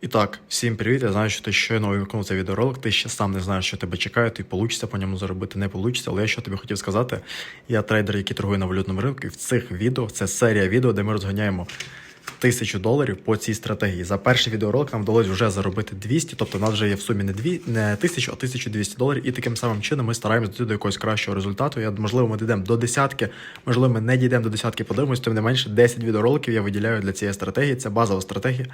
І так, всім привіт. Я знаю, що ти щойно увімкнув цей відеоролик, ти ще сам не знаєш, що тебе чекає, ти получиться по ньому заробити не получиться. Але я що тобі хотів сказати, я трейдер, який торгує на валютному ринку, і в цих відео це серія відео, де ми розганяємо тисячу доларів по цій стратегії. За перший відеоролик нам вдалося вже заробити 200, тобто в нас вже є в сумі не дві, не тисячу, а 1200 доларів. І таким самим чином ми стараємося дійти до якогось кращого результату. Я можливо, ми дійдемо до десятки, можливо, ми не дійдемо до десятки, подивимось, тим не менше 10 відеороликів я виділяю для цієї стратегії. Це базова стратегія.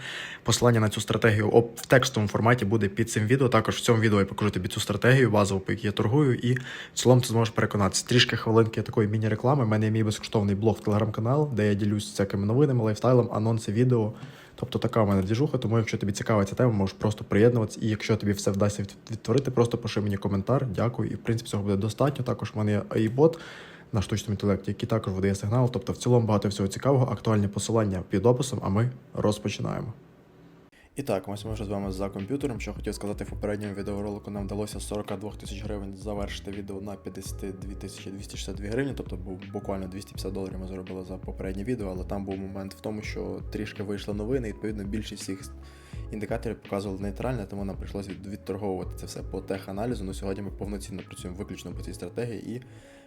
Посилання на цю стратегію об- в текстовому форматі буде під цим відео. Також в цьому відео я покажу тобі цю стратегію базову, по якій я торгую, і в цілому ти зможеш переконатися. Трішки хвилинки такої міні-реклами. У мене є мій безкоштовний блог телеграм-канал, де я ділюсь всякими новинами, лайфстайлом, анонси відео. Тобто така в мене двіжуха, тому якщо тобі цікава ця тема, можеш просто приєднуватися. І якщо тобі все вдасться відтворити, просто пиши мені коментар, дякую. І в принципі цього буде достатньо. Також в мене є AI-бот на штучному інтелекті, який також видає сигнал. Тобто в цілому багато всього цікавого, актуальні посилання під описом, а ми розпочинаємо. І так, ось ми вже з вами за комп'ютером. Що хотів сказати в попередньому відеоролику, нам вдалося з 42 тисяч гривень завершити відео на 52 тисячі 262 гривні, тобто буквально 250 доларів ми заробили за попереднє відео, але там був момент в тому, що трішки вийшли новини, і відповідно більшість всіх індикаторів показували нейтральне, тому нам прийшлося відторговувати це все по теханалізу. Ну сьогодні ми повноцінно працюємо виключно по цій стратегії і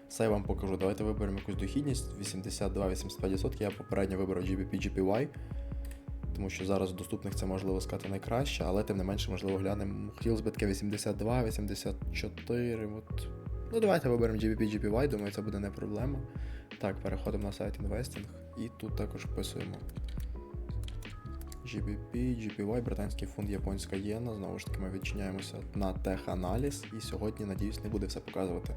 все я вам покажу. Давайте виберемо якусь дохідність 82-85%. Я попередньо виберу GBP GPY тому що зараз з доступних це можливо сказати найкраще, але тим не менше, можливо, глянемо. Хотілося б таке 82, 84. От. Ну, давайте виберемо GBP GPY, думаю, це буде не проблема. Так, переходимо на сайт Investing і тут також вписуємо GBP, GPY, британський фунт, японська єна. Знову ж таки, ми відчиняємося на теханаліз, і сьогодні, надіюсь, не буде все показувати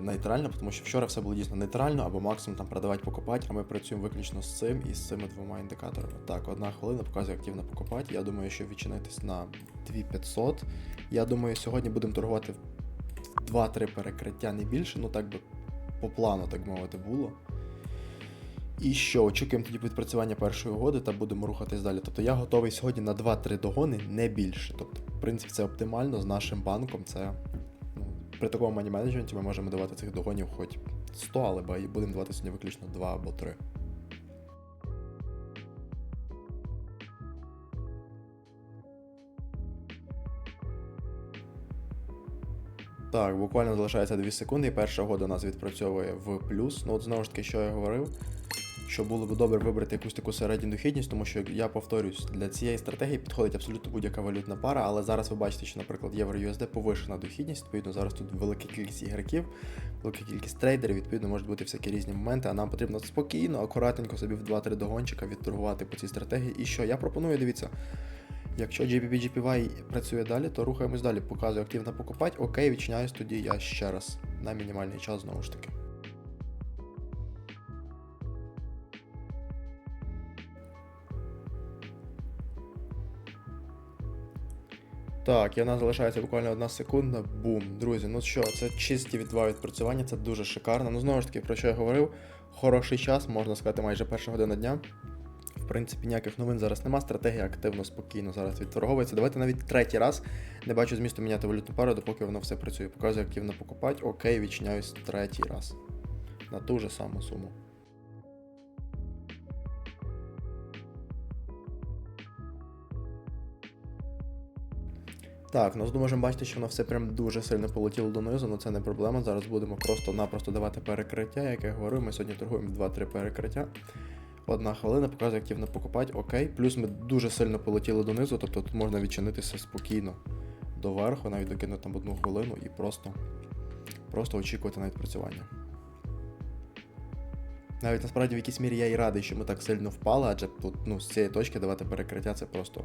нейтрально, тому що вчора все було дійсно нейтрально, або максимум там продавати покупати, а ми працюємо виключно з цим і з цими двома індикаторами. Так, одна хвилина показує активно покупати. Я думаю, що відчинитись на 2500. Я думаю, сьогодні будемо торгувати 2-3 перекриття, не більше, ну так би по плану, так мовити, було. І що, очікуємо тоді відпрацювання першої угоди та будемо рухатись далі. Тобто я готовий сьогодні на 2-3 догони, не більше. Тобто, в принципі, це оптимально з нашим банком. Це при такому мані менеджменті ми можемо давати цих догонів хоч 100, але будемо давати сьогодні виключно 2 або 3. Так, буквально залишається 2 секунди, і перша угода нас відпрацьовує в плюс. Ну от знову ж таки, що я говорив, що було б добре вибрати якусь таку середню дохідність, тому що я повторюсь, для цієї стратегії підходить абсолютно будь-яка валютна пара, але зараз ви бачите, що, наприклад, євро USD повишена дохідність, відповідно, зараз тут велика кількість ігроків, велика кількість трейдерів, відповідно, можуть бути всякі різні моменти, а нам потрібно спокійно, акуратненько собі в 2-3 догончика відторгувати по цій стратегії. І що? Я пропоную, дивіться. Якщо GBP GPY працює далі, то рухаємось далі. Показую активно покупати. Окей, відчиняюсь тоді я ще раз на мінімальний час знову ж таки. Так, і в нас залишається буквально одна секунда. Бум. Друзі, ну що, це чисті від два відпрацювання, це дуже шикарно. Ну знову ж таки, про що я говорив, хороший час, можна сказати, майже перша година дня. В принципі, ніяких новин зараз нема. Стратегія активно, спокійно зараз відторговується. Давайте навіть третій раз не бачу змісту міняти валютну пару, допоки воно все працює. Показує активно покупати. Окей, відчиняюсь третій раз. На ту же саму суму. Так, ну можемо бачити, що воно все прям дуже сильно полетіло донизу, але це не проблема. Зараз будемо просто-напросто давати перекриття, як я говорив. Ми сьогодні торгуємо 2-3 перекриття. Одна хвилина, показує активно покупати, окей. Плюс ми дуже сильно полетіли донизу, тобто тут можна відчинитися спокійно доверху, навіть докинути там одну хвилину і просто, просто очікувати на відпрацювання. Навіть насправді в якійсь мірі я і радий, що ми так сильно впали, адже тут ну, з цієї точки давати перекриття це просто,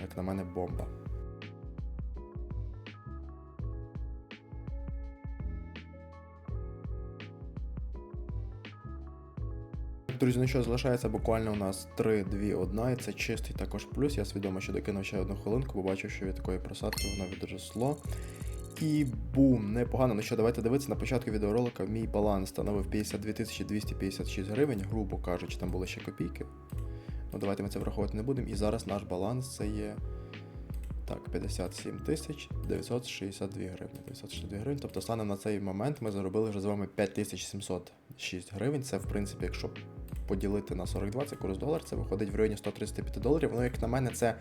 як на мене, бомба. Друзі, ну що, залишається буквально у нас 3, 2, 1, і це чистий також плюс. Я свідомо, що докинув ще одну хвилинку, побачив, що від такої просадки воно відросло. І бум, непогано. Ну що, давайте дивитися, на початку відеоролика мій баланс становив 52 256 гривень, грубо кажучи, там були ще копійки. Ну давайте ми це враховувати не будемо. І зараз наш баланс це є. Так, 57 тисяч 962 гривні. 962 гривень. Тобто, станом на цей момент ми заробили вже з вами 5706 гривень. Це, в принципі, якщо поділити на 42, це курс долар, це виходить в районі 135 доларів. Ну, як на мене, це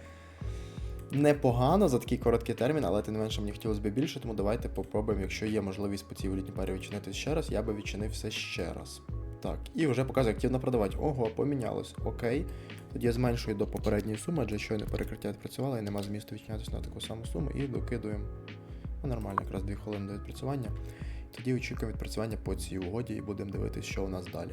непогано за такий короткий термін, але тим не менше мені хотілося б більше, тому давайте попробуємо, якщо є можливість по цій валютній парі відчинити ще раз, я би відчинив все ще раз. Так, і вже показує активно продавати. Ого, помінялось. Окей. Тоді я зменшую до попередньої суми, адже щойно перекриття відпрацювало і нема змісту відчинятися на таку саму суму, і докидуємо. Ну, нормально, якраз 2 хвилини до відпрацювання. Тоді очікуємо відпрацювання по цій угоді і будемо дивитися, що у нас далі.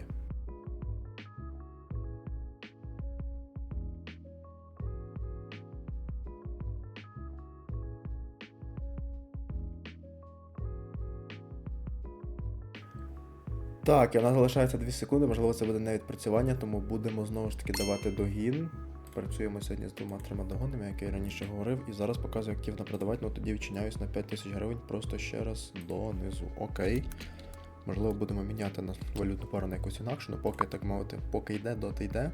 Так, і в нас залишається 2 секунди, можливо, це буде не відпрацювання, тому будемо знову ж таки давати догін. Працюємо сьогодні з двома-трьома догонами, як я раніше говорив, і зараз показую активно продавати, ну тоді відчиняюсь на 5 тисяч гривень, просто ще раз донизу. Окей. Можливо, будемо міняти на валютну пару на якусь інакшу, ну поки так мовити, поки йде, доти йде.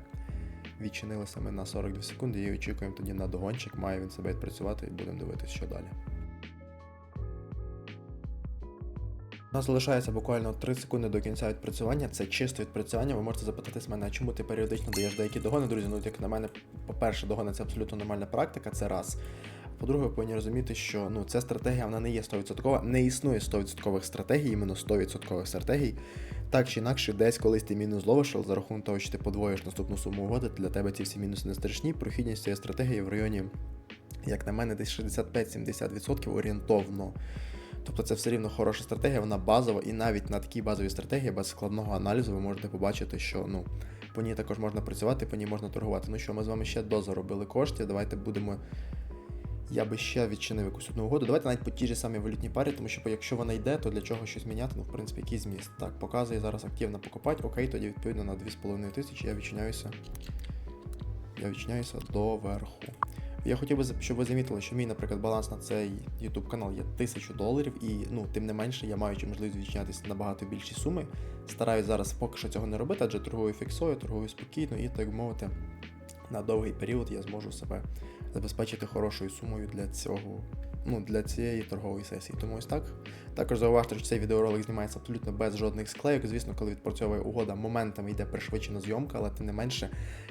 Відчинилися ми на 42 секунди і очікуємо тоді на догончик, має він себе відпрацювати і будемо дивитися, що далі. У нас залишається буквально 3 секунди до кінця відпрацювання. Це чисто відпрацювання. Ви можете запитатись мене, чому ти періодично даєш деякі догони, друзі? Ну, як на мене, по-перше, догони це абсолютно нормальна практика, це раз. По-друге, ви повинні розуміти, що ну, ця стратегія вона не є 100%, не існує 100% стратегій, іменно 100% стратегій. Так чи інакше, десь колись ти мінус зловиш, але за рахунок того, що ти подвоїш наступну суму угоди, для тебе ці всі мінуси не страшні. Прохідність цієї стратегії в районі, як на мене, десь 65-70% орієнтовно. Тобто це все рівно хороша стратегія, вона базова, і навіть на такій базовій стратегії без складного аналізу ви можете побачити, що ну, по ній також можна працювати, по ній можна торгувати. Ну що, ми з вами ще дозаробили коштів. Давайте будемо. Я би ще відчинив якусь одну угоду. Давайте навіть по тій ж самій валютній парі, тому що якщо вона йде, то для чого щось міняти? Ну, в принципі, який зміст. Так, показує зараз активно покупати. Окей, тоді відповідно на 2,5 тисячі я відчиняюся. Я відчиняюся до верху. Я хотів би, щоб ви замітили, що мій, наприклад, баланс на цей YouTube канал є 1000 доларів, і ну, тим не менше, я маючи можливість відчинятися набагато більші суми. Стараюсь зараз поки що цього не робити, адже торгую фіксою, торгую спокійно і так мовити, на довгий період я зможу себе забезпечити хорошою сумою для цього. Ну, для цієї торгової сесії. Тому ось так. Також зауважте, що цей відеоролик знімається абсолютно без жодних склейок. Звісно, коли відпрацьовує угода, моментами йде пришвидшена зйомка, але тим не менше,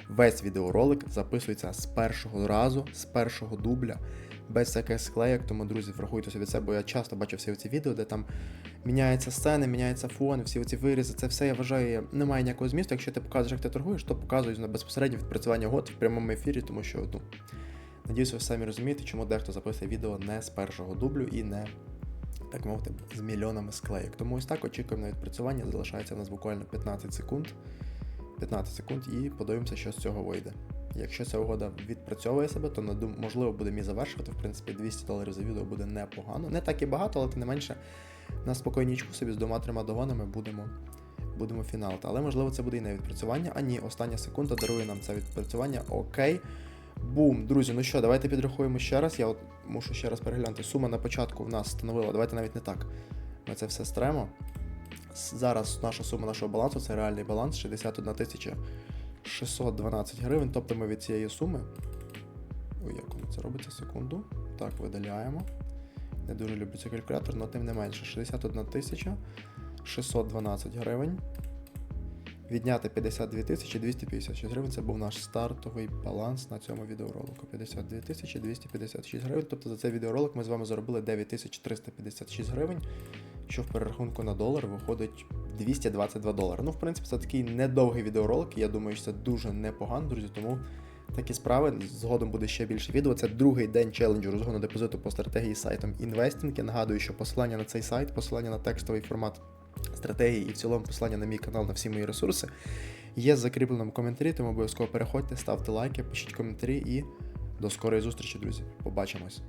весь відеоролик записується з першого разу, з першого дубля, без всяких склейок. Тому, друзі, врахуйте собі це, бо я часто бачив всі ці відео, де там міняються сцени, міняються фон, всі ці вирізи. Це все я вважаю, немає ніякого змісту. Якщо ти показуєш, як ти торгуєш, то показують на безпосередньо відпрацювання угод в прямому ефірі, тому що ну. Надіюсь, ви самі розумієте, чому дехто записує відео не з першого дублю і не, так мовити, з мільйонами склеїк. Тому ось так очікуємо на відпрацювання. Залишається в нас буквально 15 секунд. 15 секунд і подивимося, що з цього вийде. Якщо ця угода відпрацьовує себе, то можливо буде мій завершувати. В принципі, 200 доларів за відео буде непогано. Не так і багато, але тим не менше на спокійнічку собі з двома-трьома догонами будемо. Будемо фіналити. Але можливо це буде і не відпрацювання. А ні, остання секунда дарує нам це відпрацювання. Окей. Бум, друзі, ну що, давайте підрахуємо ще раз. Я от мушу ще раз переглянути. Сума на початку в нас становила, давайте навіть не так. Ми це все стремо. Зараз наша сума нашого балансу це реальний баланс 61 тисяча 612 гривень. Тобто ми від цієї суми. Ой, як воно це робиться секунду. Так, видаляємо. Не дуже люблю цей калькулятор, але тим не менше 61 тисяча 612 гривень. Відняти 52 тисячі 256 гривень. Це був наш стартовий баланс на цьому відеоролику. 52 тисячі 256 гривень. Тобто за цей відеоролик ми з вами заробили 9356 гривень, що в перерахунку на долар виходить 222 долари. Ну, в принципі, це такий недовгий відеоролик. Я думаю, що це дуже непогано, друзі. Тому такі справи. Згодом буде ще більше відео. Це другий день челенджу розгону депозиту по стратегії сайтом Investing. Я нагадую, що посилання на цей сайт, посилання на текстовий формат стратегії і в цілому посилання на мій канал на всі мої ресурси є в закріпленому коментарі, тому обов'язково переходьте, ставте лайки, пишіть коментарі і до скорої зустрічі, друзі. Побачимось!